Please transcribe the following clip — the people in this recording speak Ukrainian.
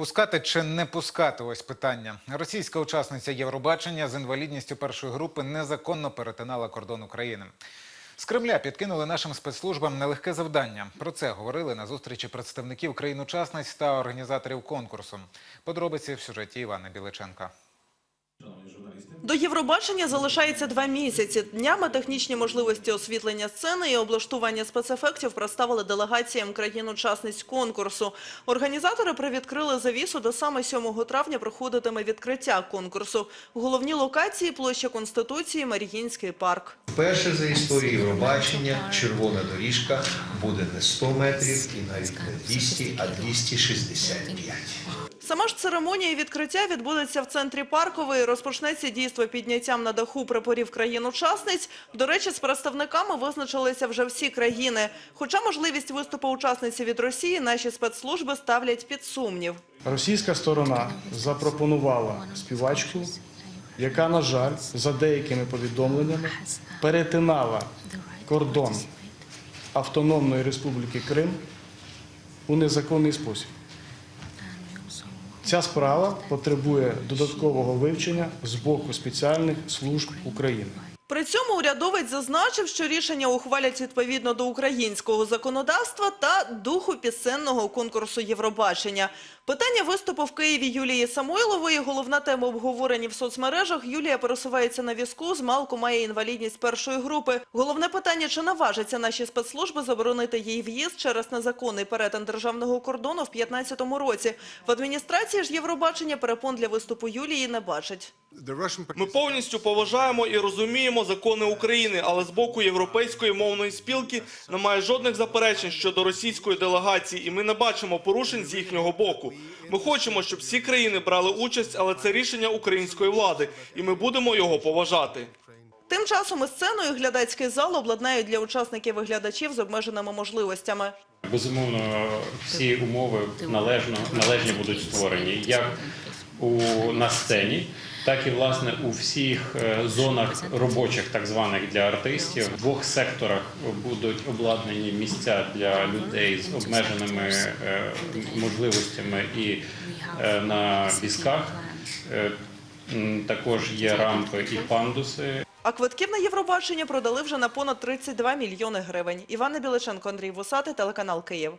Пускати чи не пускати? Ось питання. Російська учасниця Євробачення з інвалідністю першої групи незаконно перетинала кордон України. З Кремля підкинули нашим спецслужбам нелегке завдання. Про це говорили на зустрічі представників країн-учасниць та організаторів конкурсу. Подробиці в сюжеті Івана Біличенка. До Євробачення залишається два місяці. Днями технічні можливості освітлення сцени і облаштування спецефектів представили делегаціям країн-учасниць конкурсу. Організатори привідкрили завісу, де саме 7 травня проходитиме відкриття конкурсу. Головні локації – площа Конституції, Маріїнський парк. Вперше за історію Євробачення червона доріжка буде не 100 метрів і навіть не 200, а 265. Сама ж церемонія відкриття відбудеться в центрі Паркової. Розпочнеться дійство підняттям на даху прапорів країн-учасниць. До речі, з представниками визначилися вже всі країни. Хоча можливість виступу учасниці від Росії наші спецслужби ставлять під сумнів. Російська сторона запропонувала співачку, яка, на жаль, за деякими повідомленнями перетинала кордон Автономної Республіки Крим у незаконний спосіб. Ця справа потребує додаткового вивчення з боку спеціальних служб України. При цьому урядовець зазначив, що рішення ухвалять відповідно до українського законодавства та духу пісенного конкурсу Євробачення. Питання виступу в Києві Юлії Самойлової, головна тема обговорення в соцмережах. Юлія пересувається на візку, з малку має інвалідність першої групи. Головне питання, чи наважаться наші спецслужби заборонити їй в'їзд через незаконний перетин державного кордону в 2015 році. В адміністрації ж Євробачення перепон для виступу Юлії не бачать. Ми повністю поважаємо і розуміємо закони України, але з боку Європейської мовної спілки немає жодних заперечень щодо російської делегації, і ми не бачимо порушень з їхнього боку. Ми хочемо, щоб всі країни брали участь, але це рішення української влади, і ми будемо його поважати. Тим часом і сцену і глядацький зал обладнають для учасників і глядачів з обмеженими можливостями. Безумовно, всі умови належно, належні будуть створені як у, на сцені, так і власне у всіх е, зонах робочих, так званих для артистів. В двох секторах будуть обладнані місця для людей з обмеженими е, можливостями і е, на візках. Також є рампи і пандуси. А квитків на Євробачення продали вже на понад 32 мільйони гривень. Івана Біличенко, Андрій Вусатий, телеканал Київ.